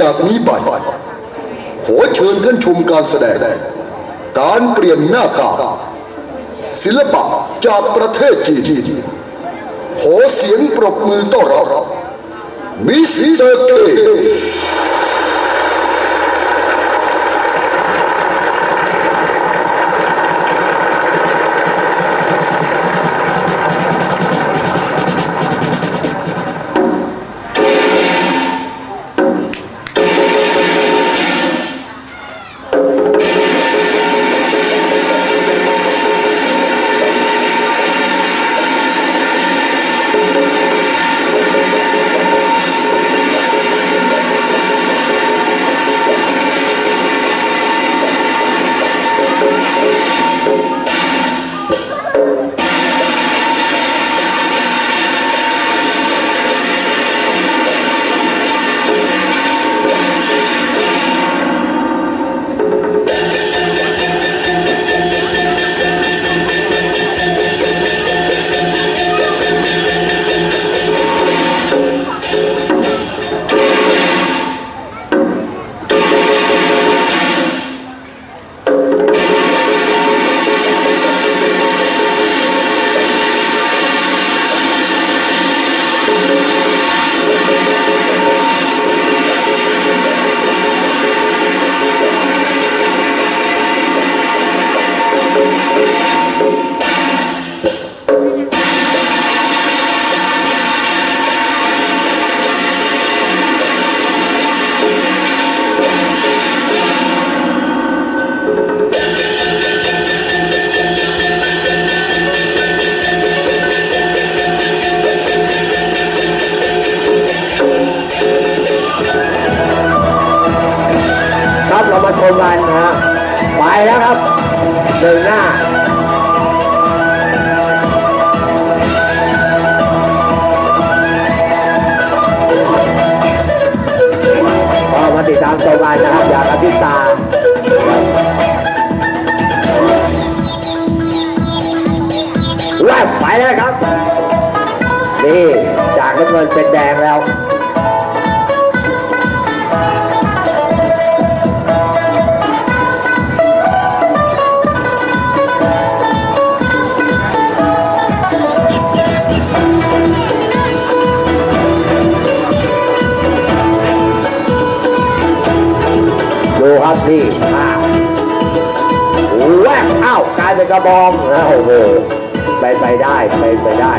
จากนี้ไป ขอเชิญท่านชมการแสดง การเปลี่ยนหน้ากากศิลปะจากประเทศจีนขอเสียงปรบมือต้อนรับมิสเซอร์เก งินเป็นแดงแล้วดูครับนี่อ่าแวกอ้าวกลายเป็นกระบองนะโอ้โหไปไปได้ไปไปได้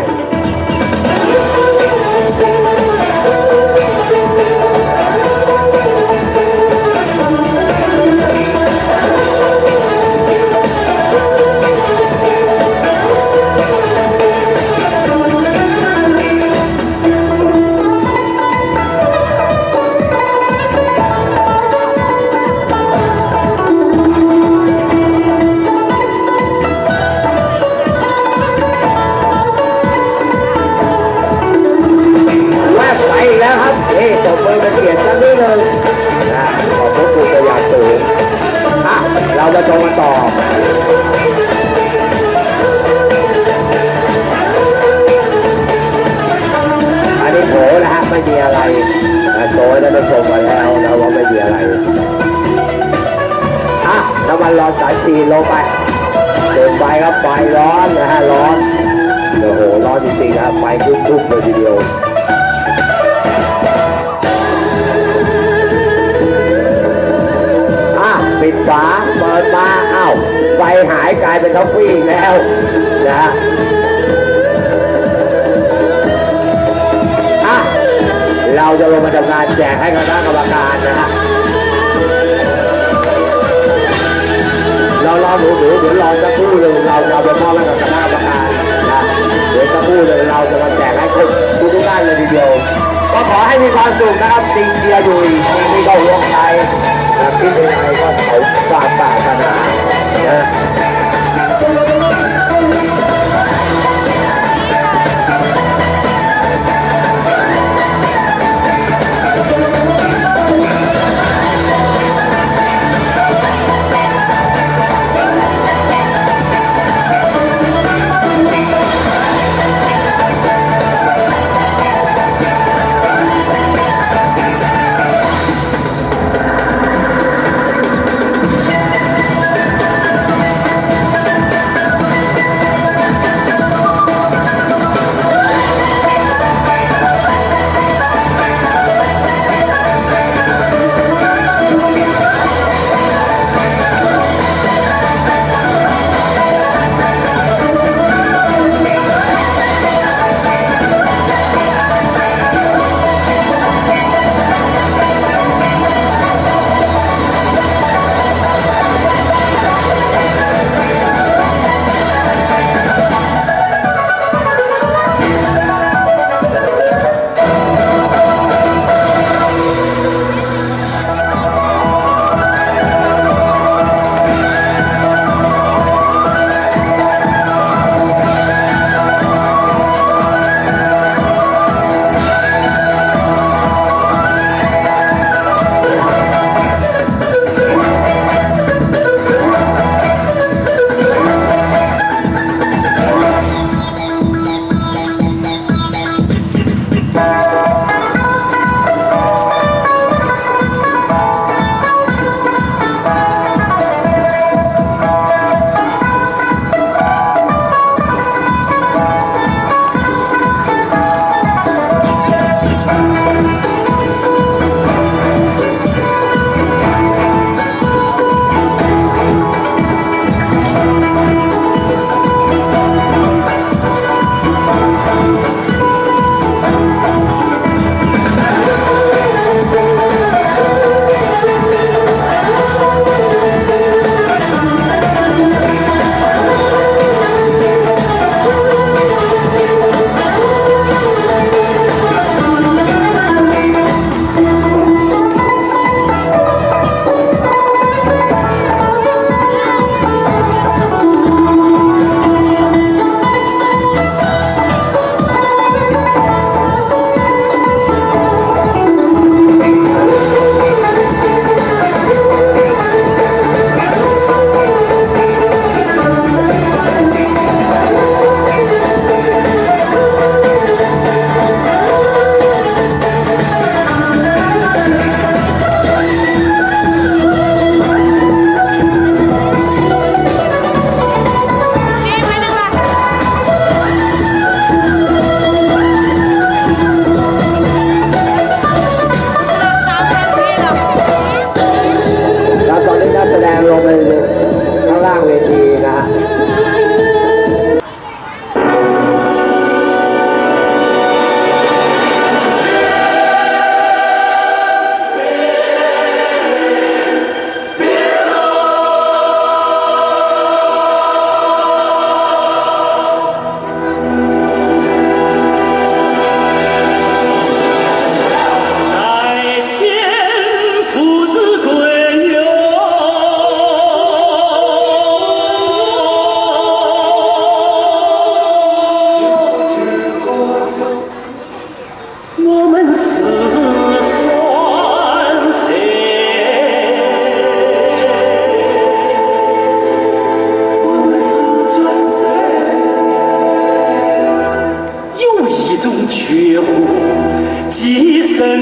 เกียนะขอบพระคุณเป็นอย่างสูงอะเรามาชมกันต่ออันนี้โถนะฮะไม่มีอะไรโชว์ให้ท่าชมมาแล้วนะว่าไม่มีอะไรอะน้ำมันร้อนสายชีลงไปเดินไปครับไฟร้อนนะฮะร้อนโอ้โหร้อนจริงๆครับไฟคุกๆเลยทีเดียว ปิดฝาเปิดมาอ้าวไฟหายกลายเป็นท็อฟฟี่แล้วนะฮะอะเราจะลงมาทำงานแจกให้คณะกรรมการนะฮะเรารอหนูหนูเดี๋ยวรอสักครู่หนึ่งเราเอาไปมอบให้กับคณะกรรมการนะเดี๋ยวสักครู่หนึ่งเราจะมาแจกให้ทุกทุกท่านเลยทีเดียวก็ขอให้มีความสุขนะครับสิ่งเชียร์อยู่สิ่งที่เขาห่วงใย นะคิดยังไงก็เขาความปรารถนานะ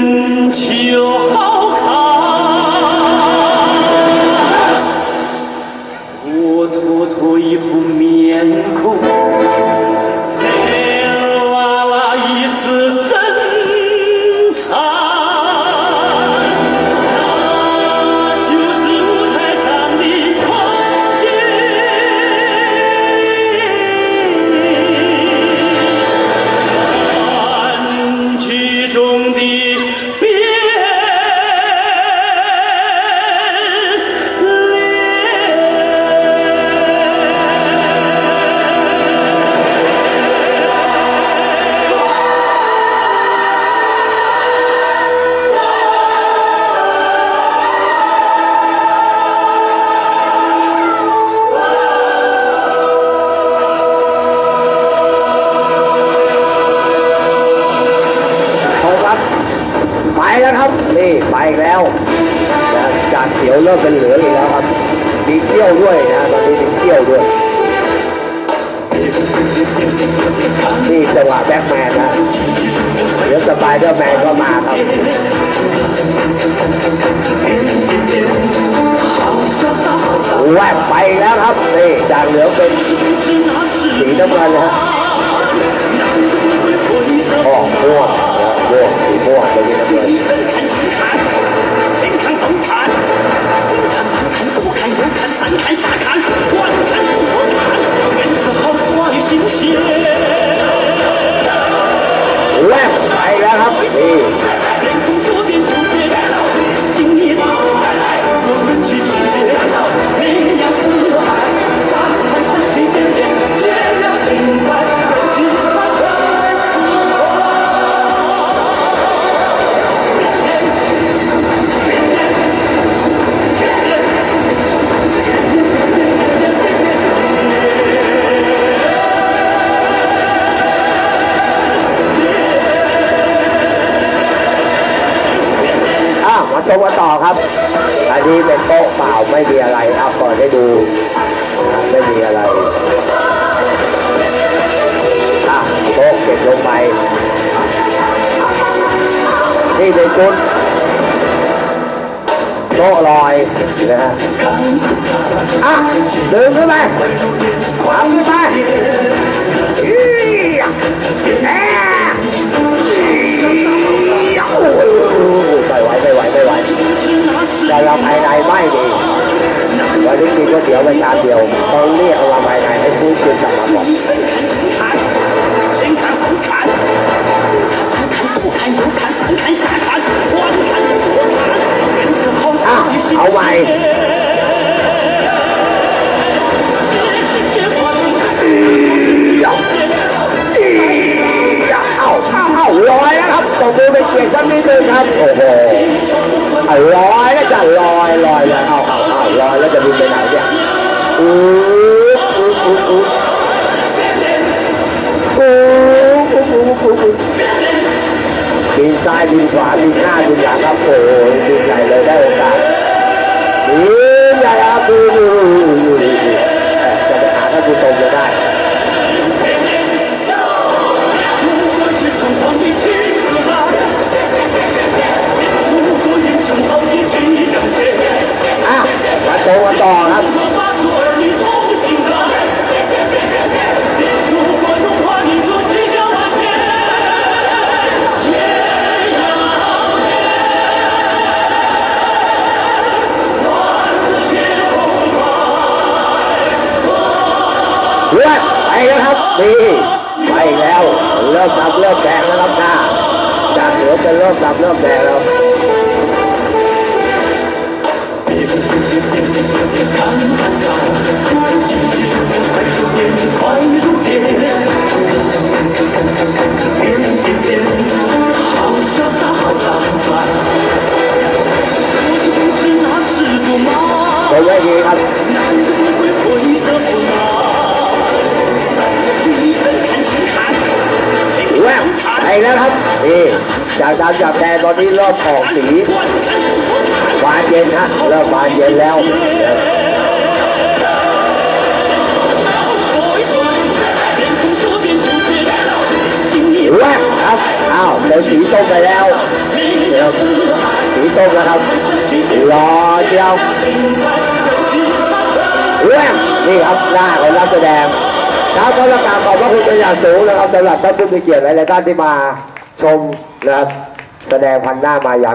春好看。我妥妥一副 อีกแล้วนะจากเขียวเริ่มเป็นเหลืองอีกแล้วครับ มีเขี้ยวด้วยนะตอนนี้มีเขี้ยวด้วย นี่จังหวะแบ็คแมนนะเดี๋ยวสไปเดอร์แมนก็มาครับแวบไปแล้วครับนี่จากเหลืองเป็นสีน้ำเงินนะฮะออกม่วงม่วงสีม่วงเป็นสีน้ำ 右看三看下看，环看四看，颜色好耍的新鲜。 แวบไปแล้วครับนี่ ชมกันต่อครับ อันนี้เป็นโต๊ะเปล่าไม่มีอะไรครับก่อนได้ดู ไม่มีอะไรอะโต๊ะเก็บลงไป นี่เป็นชุดโต๊ะลอยนะฮะอะดึงขึ้นไปขวา ลอยแล้วจะลอยลอยแล้วเอาเอาเอาลอยแล้วจะบินไปไหนเนี่ยอู้อู้อู้อู้อู้อู้อู้อู้บินซ้ายบินขวาบินหน้าบินหลังครับ นี่ไปแล้ว เริ่มดับเริ่มแดงแล้วครับหน้าจากเหนือเป็นเริ่มดับเริ่มแดงแล้วาจับแดงตอนนี้รอบออกสีบานเย็นฮะเริ่มบานเย็นแล้วแวบครับอ้าวเป็นสีส้มไปแล้วสีส้มนะครับรอเชียวแวบนี่ครับหน้าของนักแสดงครับก็ปรกาศขอบพระคุณเป็นอย่างสูงนะครับสำหรับท่านผู้มีเกียรติหลายๆท่านที่มาชมนะครับ แสดงพันหน้ามายา